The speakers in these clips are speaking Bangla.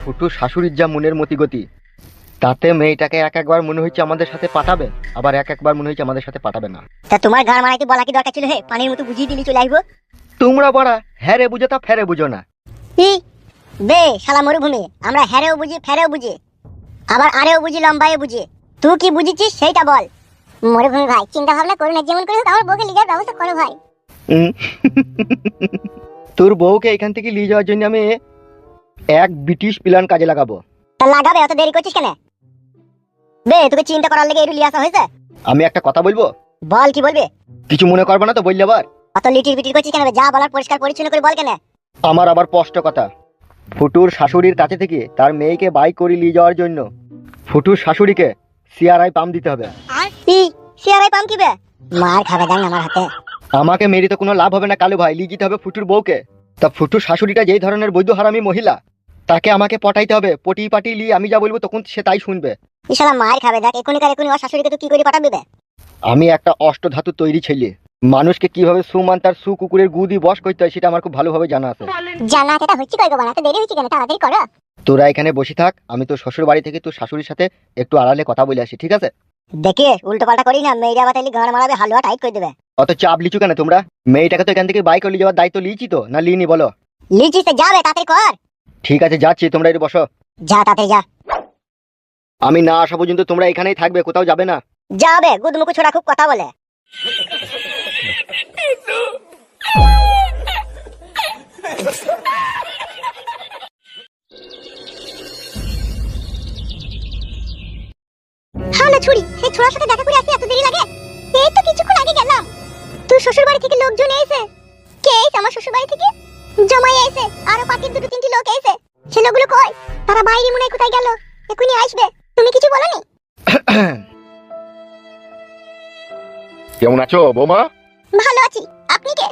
ফুটু শাশুড়ির যা মনের মতিগতি তাতে মেয়েটাকে এক একবার মনে হচ্ছে আমাদের সাথে পাঠাবে আবার এক একবার মনে হচ্ছে আমাদের সাথে পাঠাবে না। তা তোমার গান মারাইতে বলা কি দরকার ছিল হে? পানির মতো বুঝিয়ে দিলি চলে আসব তোমরা বড়া হ্যারে বুঝো তা ফেরে বুঝো না। ই বে শালা মরুভূমি আমরা হ্যারেও বুঝি ফেরেও বুঝি আবার আরেও বুঝি লম্বায়ও বুঝি। তুই কি বুঝেছিস সেইটা বল। মরুভূমি ভাই চিন্তা ভাবনা করো না যেমন করে আমার বউকে লিগার ব্যবস্থা করো ভাই। তোর বউকে এখান থেকে নিয়ে যাওয়ার জন্য আমি এক ব্রিটিশ প্ল্যান কাজে লাগাবো। তা লাগাবে অত দেরি করছিস কেন? বে তোকে চিন্তা করার লেগে এটু লিয়ে আসা হয়েছে। আমি একটা কথা বলব? বল কি বলবে? কিছু মনে করবে না তো বললে আবার অত লিটির বিটির করছিস কেন বে? যা বলার পরিষ্কার পরিচ্ছন্ন করে বল কেন? আমার আবার স্পষ্ট কথা। ফুটুর শাশুড়ির কাছে থেকে তার মেয়েকে বাইক করে নিয়ে যাওয়ার জন্য ফুটুর শাশুড়িকে সিআরআই পাম দিতে হবে। ই সিয়ারাই পাম কি বে? মার খাবে দাং আমার হাতে। আমাকে মেরে তো কোনো লাভ হবে না কালু ভাই। লিয়ে যেতে হবে ফুটুর বউকে। তা ফুটুর শাশুড়িটা যেই ধরনের বৈধ হারামি মহিলা তাকে আমাকে পটাইতে হবে। পটি পাটি লিয়ে আমি যা বলব তখন সে তাই শুনবে। ইশালা মার খাবে। দেখ এখনই কার এখনই ওর শাশুড়িকে তুই কি করে পাঠাবি বে? আমি একটা অষ্টধাতু তৈরি ছেলে। মানুষকে কীভাবে সুমান তার সু কুকুরের গু দিয়ে বস করতে হয় সেটা আমার খুব ভালোভাবে জানা আছে। জানা আছে এটা হচ্ছে কই গো বানাতে দেরি হচ্ছে কেন? তাড়াতাড়ি করো। তোরা এখানে বসে থাক আমি তোর শ্বশুর বাড়ি থেকে তোর শাশুড়ির সাথে একটু আড়ালে কথা বলে আসি ঠিক আছে? দেখে উল্টো পাল্টা করি না মেয়েরা বাতালি গান মারাবে হালুয়া টাইট করে দেবে। অত চাপ লিচু কেন তোমরা? মেয়েটাকে তো এখান থেকে বাইক নিয়ে যাওয়ার দায়িত্ব লিয়েছি তো না লিনি বলো? লিচি সে যাবে তাড়াতাড়ি কর। ঠিক আছে যাচ্ছি তোমরা একটু বসো। যা তাড়াতাড়ি যা। আমি না আসা পর্যন্ত তোমরা এখানেই থাকবে কোথাও যাবে না। যাবে গুদমুকু ছোড়া খুব কথা বলে। হ্যালো ছুরি এই ছোড়ার সাথে দেখা করে আসতে এত দেরি লাগে? এই তো কিছুক্ষণ আগে গেলাম। তুই শ্বশুর বাড়ি থেকে লোকজন এসে কে আমার শ্বশুর বাড়ি থেকে? জমাই এসে আরও পাখির দুটো তিনটি লোক এসে ছেলেগুলো কই? তারা বাইরে মনে কোথায় গেল। এখনই আসবে। তুমি কিছু বলনি? কেমন আছো বৌমা? ভালো আছি। আপনি কে?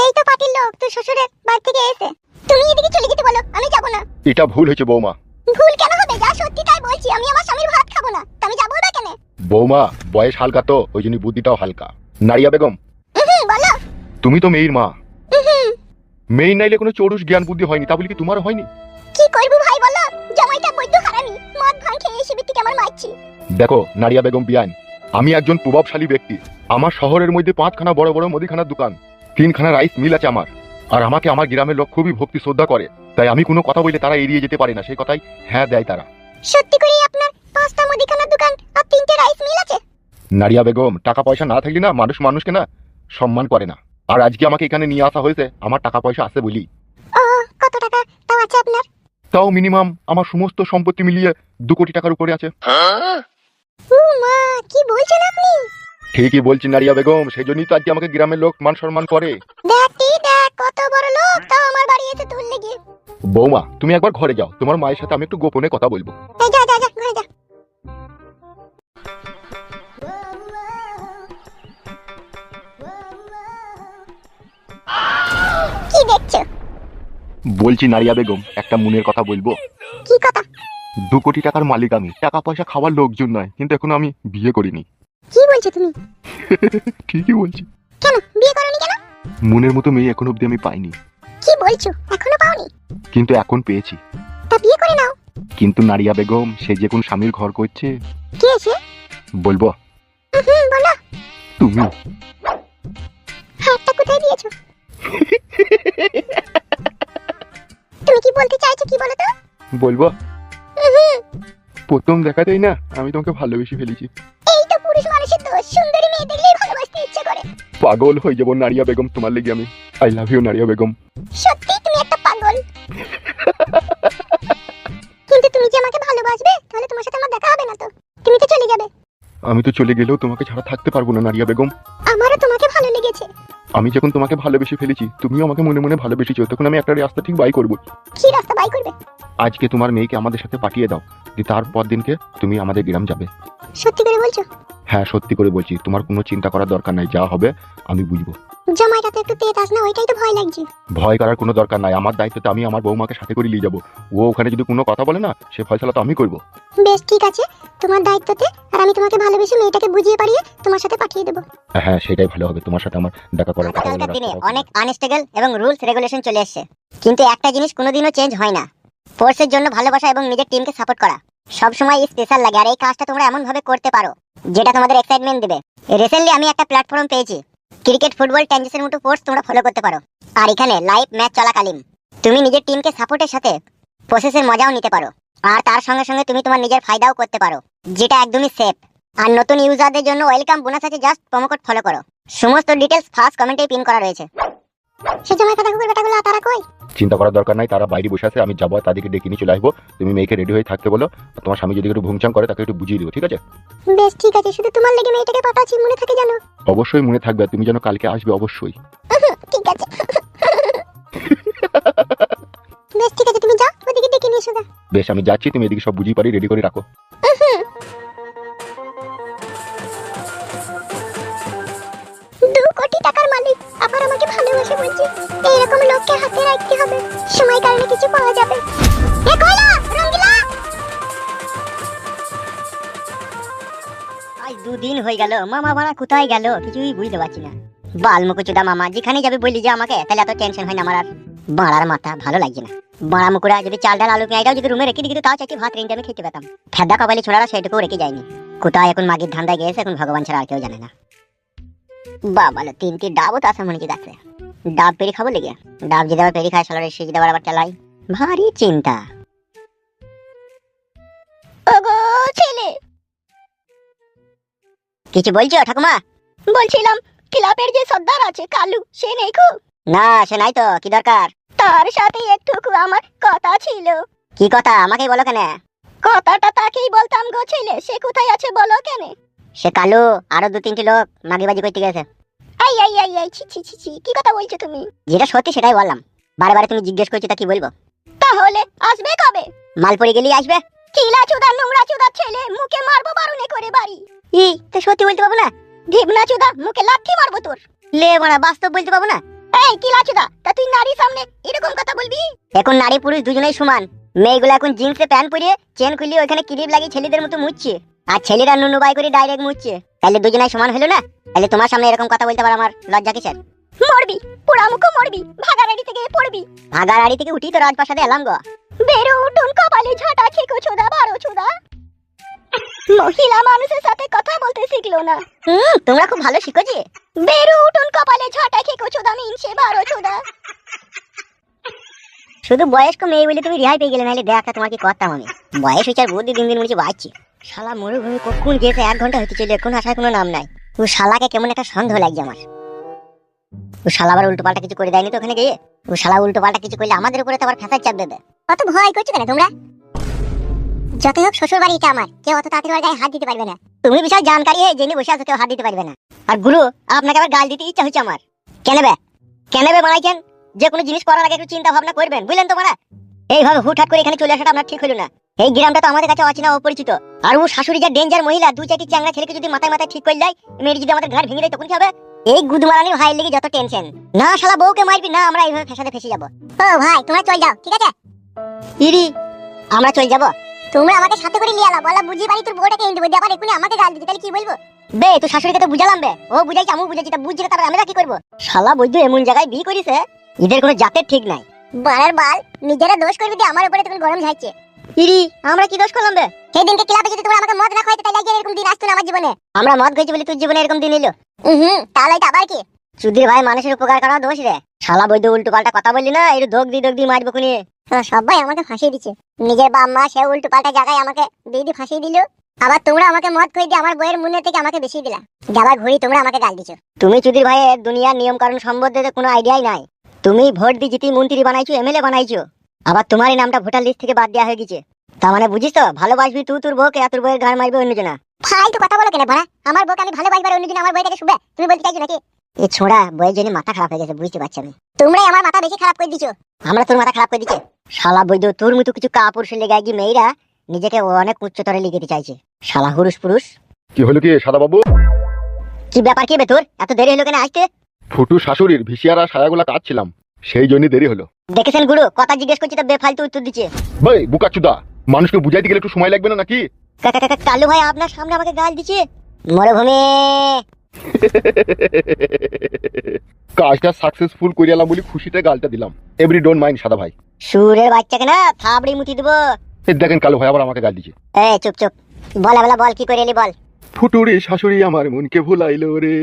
এই তো পাটির লোক তোর শ্বশুরের বাড়ি থেকে এসে তুমি এদিকে চলে যেতে বলো আমি যাব না। এটা ভুল হয়েছে বৌমা। ভুল কেন হবে? যা সত্যি তাই বলছি আমি আমার স্বামীর ভাত খাব না। তা আমি যাব না কেন? বৌমা বয়স হালকা তো ওই জন্য বুদ্ধিটাও হালকা। নারিয়া বেগম তুমি তো মেয়ের মা। মেয়ের নাইলে কোনো চড়ুস জ্ঞান বুদ্ধি হয়নি তা বলি কি তোমার হয়নি? কি করব ভাই বলো? জামাইটা বৈদ্য হারামি মদ ভাঙ খেয়ে এসে বিটিকে আমার মারছি। দেখো নারিয়া বেগম বিয়ান আমি একজন প্রভাবশালী ব্যক্তি। আমার শহরের মধ্যে পাঁচখানা বড় বড় মুদিখানার দোকান তিনখানা রাইস মিল আছে আমার। আর আমাকে আমার গ্রামের লোক খুবই ভক্তি শ্রদ্ধা করে। তাই আমি কোনো কথা বললে তারা এড়িয়ে যেতে পারে না সেই কথাই হ্যাঁ দেয় তারা। সত্যি করে আপনার পাঁচটা মুদিখানার দোকান আর তিনটে রাইস মিল আছে? নারিয়া বেগম টাকা পয়সা না থাকলে না মানুষ মানুষকে না সম্মান করে না। আর আজকে আমাকে এখানে নিয়ে আসা হয়েছে আমার টাকা পয়সা আছে বলি কত টাকা? তাও আছে আপনার? তাও মিনিমাম আমার সমস্ত সম্পত্তি মিলিয়ে দু কোটি টাকার উপরে আছে। মা কি বলছেন আপনি? ঠিকই বলছি নারিয়া বেগম সেই জন্যই তো আজকে আমাকে গ্রামের লোক মান সম্মান করে। কত বড় লোক তাও আমার বাড়ি এসে তুল লেগে বৌমা তুমি একবার ঘরে যাও তোমার মায়ের সাথে আমি একটু গোপনে কথা বলব। যা যা। বলছি নারিয়া বেগম একটা মনের কথা বলব? কি কথা? দু কোটি টাকার মালিক আমি। টাকা পয়সা খাওয়ার লোকজন নয় কিন্তু এখনও আমি বিয়ে করিনি। কি বলছো তুমি? ঠিকই বলছি। কেন বিয়ে করনি কেন? মনের মতো মেয়ে এখন অব্দি আমি পাইনি। কি বলছো এখনও পাওনি? কিন্তু এখন পেয়েছি। তা বিয়ে করে নাও। কিন্তু নারিয়া বেগম সে যে কোন স্বামীর ঘর করছে কে আছে বলব? বলো। তুমি। হাতটা কোথায় দিয়েছ? তুমি কি বলতে চাইছো কি বলো তো? বলব। প্রথম দেখাতেই না আমি তোমাকে ভালোবেসে ফেলেছি। এই তো পুরুষ মানুষের দোষ সুন্দরী মেয়ে দেখলেই ভালোবাসতে ইচ্ছে করে। পাগল হয়ে যাব নারিয়া বেগম তোমার লেগে আমি। I love you Nariya Begum. সত্যি তুমি একটা পাগল। কিন্তু তুমি যে আমাকে ভালোবাসবে তাহলে তোমার সাথে আমার দেখা হবে না তো। তুমি তো চলে যাবে। আমি তো চলে গেলেও তোমাকে ছাড়া থাকতে পারব না নারিয়া বেগম। আমারও তোমাকে ভালো লেগেছে। আমি যখন তোমাকে ভালোবেসে ফেলেছি, তুমিও আমাকে মনে মনে ভালোবেসেছো, তখন আমি একটা রাস্তা ঠিক বাই করব। কি রাস্তা বাই করবে? আজকে তোমার মেয়েকে আমাদের সাথে পাঠিয়ে দাও দিয়ে তারপর দিনকে তুমি আমাদের গ্রাম যাবে। সত্যি করে বলছো? হ্যাঁ সত্যি করে বলছি তোমার কোনো চিন্তা করার দরকার নাই যা হবে আমি বুঝব। জামাইটা তো একটু তেজ না ওইটাই তো ভয় লাগছে। ভয় করার কোনো দরকার নাই আমার দায়িত্বতে আমি আমার বৌমাকে সাথে করে নিয়ে যাব। ও ওখানে যদি কোনো কথা বলে না সে ফয়সালা তো আমি করব। বেশ ঠিক আছে তোমার দায়িত্বতে আর আমি তোমাকে ভালোবেসে মেয়েটাকে বুঝিয়ে পারিয়ে তোমার সাথে পাঠিয়ে দেবো। হ্যাঁ সেটাই ভালো হবে তোমার সাথে আমার দেখা করার কথা আজকালকার দিনে অনেক আনস্টেবল এবং রুলস রেগুলেশন চলে আসছে কিন্তু একটা জিনিস কোনোদিনও চেঞ্জ হয় না। ফোর্সের জন্য ভালোবাসা এবং নিজের টিমকে সাপোর্ট করা। সব সময় স্পেশাল লাগে আর এই কাজটা তোমরা এমন ভাবে করতে পারো, যেটা তোমাদের এক্সাইটমেন্ট দেবে। রিসেন্টলি আমি একটা প্ল্যাটফর্ম পেয়েছি। ক্রিকেট ফুটবল টেনিসের মতো ফোর্স তোমরা ফলো করতে পারো। আর এখানে লাইভ ম্যাচ চলাকালীন। তুমি নিজের টিমকে সাপোর্টের সাথে প্রসেসের মজাও নিতে পারো। আর তার সঙ্গে সঙ্গে তুমি তোমার নিজের ফায়দাও করতে পারো, যেটা একদমই সেফ আর নতুন ইউজারদের জন্য ওয়েলকাম বোনাস আছে জাস্ট প্রোমো কোড ফলো করো। সমস্ত ডিটেলস ফার্স্ট কমেন্টে পিন করা রয়েছে। সে জামাই কথা কুকুর বেটাগুলো তারা কই? চিন্তা করার দরকার নাই তারা বাইরে বসে আছে আমি যাব তাদেরকে ডেকে নিয়ে চলে আসব। তুমি মেয়েকে রেডি হয়ে থাকতে বলো তোমার স্বামী যদি একটু ভুংচাং করে তাকে একটু বুঝিয়ে দিও ঠিক আছে? বেশ ঠিক আছে শুধু তোমার লেগে মেয়েটাকে পাঠাচ্ছি মনে থাকে জানো অবশ্যই মনে থাকবে তুমি যেন কালকে আসবে অবশ্যই। ঠিক আছে। বেশ ঠিক আছে তুমি যাও ওদিকে ডেকে নিয়ে এসো বেশ আমি যাচ্ছি তুমি এদিকে সব বুঝিয়ে পারি রেডি করে রাখো। টাকার মালিক। আবার আমাকে ভালোবাসে বলছে, এইরকম লোককে হাতে রাখতে হবে। সময় কারণে কিছু পাওয়া যাবে। দুদিন হয়ে গেল, মামা ভাড়া কোথায় গেল কিছুই বুঝতে পারছি না। বাল মুকুচুদা মামা, যেখানে যাবে বললি যে আমাকে তাহলে এত টেনশন হয় না আমার আর। বাড়ার মাথা ভালো লাগছে না। বাড়া মুকুরা যদি চাল ডাল আলু পেঁয়াজটাও যদি রুমে রেখে দিত, তাও চাইছি ভাত রেঞ্জে আমি খেতে পেতাম। ফেদা কপালি ছোড়ারা সেটুকু রেখে যায়নি। কোথায় এখন মাগির ধান্দায় গেছে, এখন ভগবান ছাড়া আর কেউ জানে না। তিনটি ডাবও তো আসা মনে যাচ্ছে ডাব পেরি খাব লেগে। ডাব যদি আবার পেরি খায় সালারে সে যদি আবার আবার চালাই ভারী চিন্তা। ওগো ছেলে! কিছু বলছো ঠাকুমা? বলছিলাম ক্লাবের যে সর্দার আছে কালু সে নেই খু? না সে নাই তো কি দরকার? তার সাথে একটু আমার কথা ছিল। কি কথা আমাকে বলো কেন? কথাটা তাকেই বলতাম গো ছেলে সে কোথায় আছে বলো কেন? সে কালু আরও দু তিনটি লোক মাগিবাজি করতে গেছে। আই আই আই আই ছি ছি ছি ছি কি কথা বলছো তুমি? যেটা সত্যি সেটাই বললাম। বারে বারে তুমি জিজ্ঞেস করছ তা কি বলব? তাহলে আসবে কবে? মালপুরি গেলেই আসবে। চিলা চুদা নোংরা চুদা ছেলে মুখে মারবো বারুনে করে বাড়ি। ই তো সত্যি বলতে পারব না? ঢিবনা চুদা মুখে লাথি মারবো তোর। লে বাস্তব বলতে পারব না? এই কিলা চুদা তা তুই নারী সামনে এরকম কথা বলবি? এখন নারী পুরুষ দুজনেই সমান। মেয়েগুলো এখন জিন্সে প্যান্ট পরিয়ে চেন খুলিয়ে ওখানে ক্লিপ লাগিয়ে ছেলেদের মতো মুচ্ছে আর ছেলেরা নুনু বাই করে ডাইরেক্ট মুচ্ছে তাহলে দুজনাই সমান হলো না? তাহলে তোমার সামনে এরকম কথা বলতে পার আমার লজ্জা কিসের? মরবি পোড়া মুখো মরবি ভাগাড়াড়ি থেকে পড়বি। ভাগা গাড়ি থেকে উঠি তো রাজপ্রাসাদে এলাম গো। বেরো উঠুন কপালে ঝাঁটা খেকো চোদা বারো চোদা মহিলা মানুষের সাথে কথা বলতে শিখলো না। হুম তোমরা খুব ভালো শিখোছি বেরো উঠুন কপালে ঝাঁটা খেকো চোদা মিনছে বারো চোদা শুধু বয়স্ক মেয়ে বলে তুমি রেহাই পেয়ে গেলে নাহলে দেখা তোমার কি করতাম আমি। বয়স হচ্ছে আর বুদ্ধি দিন দিন মনে বাড়ছি। শালা মরুভূমি কখন গেছে এক ঘণ্টা হতে চলে এখন আসার কোনো নাম নাই। ও শালাকে কেমন একটা সন্দেহ লাগছে আমার। ও শালা আবার উল্টো পাল্টা কিছু করে দেয়নি তো ওখানে গিয়ে? ও শালা উল্টো পাল্টা কিছু করলে আমাদের উপরে তো আবার ফেসার চাপ দেবে অত ভয় করছ কেন তোমরা? যতই হোক শ্বশুর বাড়ি এটা আমার, কেউ অত তাড়াতাড়ি গায়ে হাত দিতে পারবে না। তুমি বিশাল জানকারি হয়ে জেনে বসে আছো, কেউ হাত দিতে পারবে না। আর গুরু, আপনাকে আবার গাল দিতে ইচ্ছা হচ্ছে আমার। কেন বে? কেন বে বানাইছেন? যে কোনো জিনিস করার আগে একটু চিন্তা ভাবনা করবেন, বুঝলেন তো মারা? এইভাবে হুটহাট করে এখানে চলে আসাটা আপনার ঠিক হলো না। এই গ্রামটা তো আমাদের কাছে অচেনা অপরিচিত আর ও শাশুড়ি যা ডেঞ্জার মহিলা, দু চারটি চ্যাংরা ছেলেকে যদি মাথায় মাথায় ঠিক করে দেয় মেয়ের যদি আমাদের ঘাড় ভেঙে দেয়, তখন কি হবে? এই গুদমারানির ভাইয়ের লেগে যত টেনশন না শালা, বউকে মারবি, না আমরা এইভাবে ফেসাতে ফেসে যাব। ও ভাই, তোমরা চল যাও, ঠিক আছে? ইরি, আমরা চল যাব। তোমরা আমাকে সাথে করে নিয়ে আলা, বলা, বুঝি পারি তোর বউটাকে এনে দেবো। দিয়ে আবার এক্ষুনি আমাকে গাল দিতে তাহলে কি বলব? বে তুই শাশুড়িকে তো বুঝালাম বে। ও বুঝাইছে আমি বুঝাইছি, তা বুঝছি তারপর আমরা কি করব? শালা, বৈদ্য এমন জায়গায় বিয়ে করিছে এদের কোনো জাতের ঠিক নাই। বাড়ার বাল, নিজেরা দোষ করবি দিয়ে আমার উপরে তখন গরম ঝাড়ছে। ইরি, আমরা কি দোষ করলাম বে সেই দিনকে ক্লাবে যদি তোমরা আমাকে মদ না খাইতে তাহলে আজকে এরকম দিন আসতো না আমার জীবনে। আমরা মদ খেয়েছি বলে তোর জীবনে এরকম দিন এলো। হুম তাহলে এটা আবার কি? সুধীর ভাই মানুষের উপকার করা দোষ রে। শালা বৈদ্য উল্টো পাল্টা কথা বললি না একটু ধোক দি ধোক দি মারবো খুনি। সবাই আমাকে ফাঁসিয়ে দিচ্ছে। নিজের বাপ মা সে উল্টো পাল্টা জায়গায় আমাকে দিদি ফাঁসিয়ে দিল। আবার তোমরা আমাকে মদ খুঁজে দিয়ে আমার বইয়ের মনে থেকে আমাকে বেশি দিলা। যাবার ঘুরি তোমরা আমাকে গাল দিছো। তুমি সুধীর ভাইয়ের দুনিয়ার নিয়ম কারণ সম্বন্ধে কোনো আইডিয়াই নাই। তুমি ভোট দিয়ে জিতি মন্ত্রী বানাইছো, এমএলএ বানাইছো। আবার তোমারই নামটা ভোটার লিস্ট থেকে বাদ দেওয়া হয়ে গেছে। তার মানে বুঝিস তো ভালোবাসবি তুই তোর বউকে আর তোর বউয়ের ঘাড় মারবে অন্যজনা ফালতু কথা বলো কেন ভাড়া আমার বউকে আমি ভালোবাসবার অন্যদিন আমার বইটাকে শুবে তুমি বলতে চাইছো নাকি? এ ছোড়া বইয়ের জন্য মাথা খারাপ হয়ে গেছে বুঝতে পারছি আমি। তোমরাই আমার মাথা বেশি খারাপ করে দিছো। আমরা তোর মাথা খারাপ করে দিচ্ছে শালা বৈদ্য তোর মতো কিছু কাপুরুষ লেগে গিয়ে মেয়েরা নিজেকে অনেক উচ্চতরে লিখতে চাইছে। শালা হুরুষ পুরুষ। কি হলো কি সাদা বাবু কি ব্যাপার কি বে তোর? এত দেরি হলো কেন আসতে? ফুটু শাশুড়ির ভিসিয়ার সায়াগুলা কাটছিলাম সেই জন্যই দেরি হলো। দেখেছেন গুরু কথা জিজ্ঞেস করছি তা বেফালতু উত্তর দিচ্ছে। ভাই বুকাচুদা মানুষকে বুঝাইতে গেলে একটু সময় লাগবে না নাকি? কালু ভাই আপনার সামনে আমাকে গাল দিচ্ছে? মরুভূমি। কাজটা সাকসেসফুল করিয়ালাম বলি খুশিতে গালটা দিলাম। এভরি ডোন্ট মাইন্ড সাদা ভাই। সুরের বাচ্চাকে না থাবড়ি মুতি দেবো। এই দেখেন কালো ভাই আবার আমাকে গাল দিচ্ছে। এ চুপ চুপ। বলা বলা বল কি করে এলি বল। ফুটুরে শাশুড়ি আমার মনকে ভুলাইলো রে।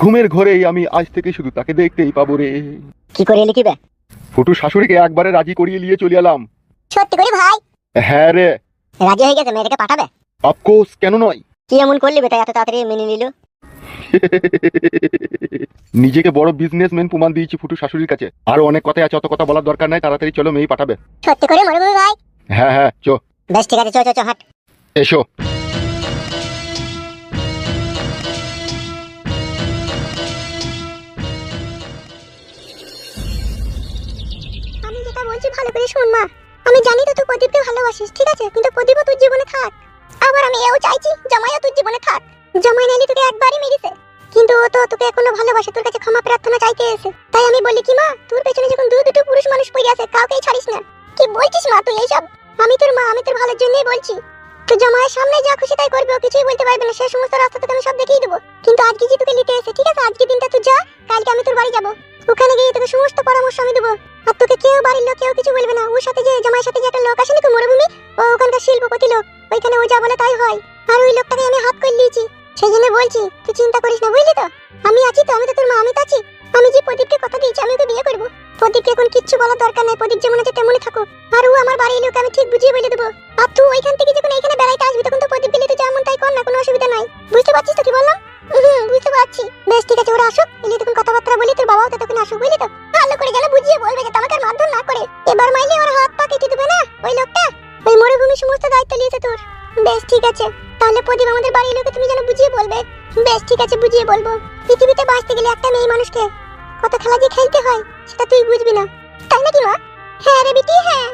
ঘুমের ঘরেই আমি আজ থেকে শুধু তাকে দেখতেই পাবো রে। কি করে এলি কি বে? ফুটু শাশুড়িকে একবারে রাজি করিয়ে নিয়ে চলে এলাম। সত্যি করে ভাই? হ্যাঁ রে। রাজি হয়ে গেছে মেয়েটাকে পাঠাবে? অফকোর্স কেন নয়? কি এমন করলি বেটা এত তাড়াতাড়ি মেনে নিল? নিজেকে বড় বিজনেসম্যান প্রমাণ দিয়েছি ফুটু শাশুড়ির কাছে। আরও অনেক কথাই আছে অত কথা বলার দরকার নাই তাড়াতাড়ি চলো মেয়ে পাঠাবে। সত্যি করে মরুভূমি ভাই? হ্যাঁ হ্যাঁ চো। বেশ ঠিক আছে চ চ চ হাট। এসো। ভালো করে শোন, মা। আমি জানি তো তুই প্রদীপকে ভালোবাসিস, ঠিক আছে? কিন্তু প্রদীপও তোর জীবনে থাক। আবার আমি এও চাইছি জামাইও তোর জীবনে থাক। জামাই নাইলে তোকে একবারই মেরেছে। কিন্তু ও তো তোকে এখনও ভালোবাসে, তোর কাছে ক্ষমা প্রার্থনা চাইতে এসে তাই আমি বলি কি, মা, তোর পেছনে যখন দু, দুটো পুরুষ মানুষ পড়ে আছে, কাউকেই ছাড়িস না। কি বলছিস, মা, তুই এইসব? আমি তোর মা, আমি তোর ভালোর জন্যই বলছি। তো জামাইয়ের সামনে যা খুশি তাই করবে, ও কিছুই বলতে পারবে না। সে সমস্ত রাস্তা তোকে আমি সব দেখিয়ে দেবো। কিন্তু আজকে যে তোকে নিতে এসে ঠিক আছে? আজকে দিনটা তুই যা, কালকে আমি তোর বাড়ি যাব। ওখানে গিয়ে তোকে সমস্ত পরামর্শ আমি দেবো। আর তোকে কেউ বাড়ির লোক, কেউ কিছু বলবে না। ওর সাথে যে জামাইয়ের সাথে যে একটা লোক আসেনি মরুভূমি? ও ওখানকার শিল্পপতি লোক। ওইখানে ও যা বলে তাই হয়। আর ওই লোকটাকে আমি হাত করে নিয়েছি। সেই জন্য বলছি, তুই চিন্তা করিস না, বুঝলি তো? আমি আছি তো, আমি তো তোর মা, আমি তো আছি। আমি যে প্রদীপকে কথা দিয়েছি, আমি ওকে বিয়ে করব। প্রদীপকে এখন কিচ্ছু বলার দরকার নাই। প্রদীপ যেমন আছে তেমনই থাকো আর ও আমার বাড়ির লোক আমি ঠিক বুঝিয়ে বলে দেবো। আর তুই ওইখান থেকে যখন এখানে বেড়াইতে আসবি, তখন তো প্রদীপ দিলে তুই যেমন তাই কর না, কোনো অসুবিধা নাই। বুঝতে পারছিস তো কি বললাম? বুঝতে পারছি। বেশ, ঠিক আছে, ওরা আসুক। এলে তখন কথাবার্তা বলি, তোর বাবাও তো তখন আসুক, বুঝলি তো? ভালো করে যেন বুঝিয়ে বলবে যে তোমাকে মারধর না করে। এবার মাইলে ওর হাত পা কেটে দেবে না, ওই লোকটা? ওই মরুভূমি সমস্ত দায়িত্ব নিয়েছে তোর। বেশ, ঠিক আছে। তাহলে প্রদীপ আমাদের বাড়ির লোকে তুমি যেন বুঝিয়ে বলবে। বেশ, ঠিক আছে, বুঝিয়ে বলব। পৃথিবীতে বাঁচতে গেলে একটা মেয়ে মানুষকে কত খেলা যে খেলতে হয়, সেটা তুই বুঝবি না। তাই নাকি মা? হ্যাঁ রে বিটি হ্যাঁ।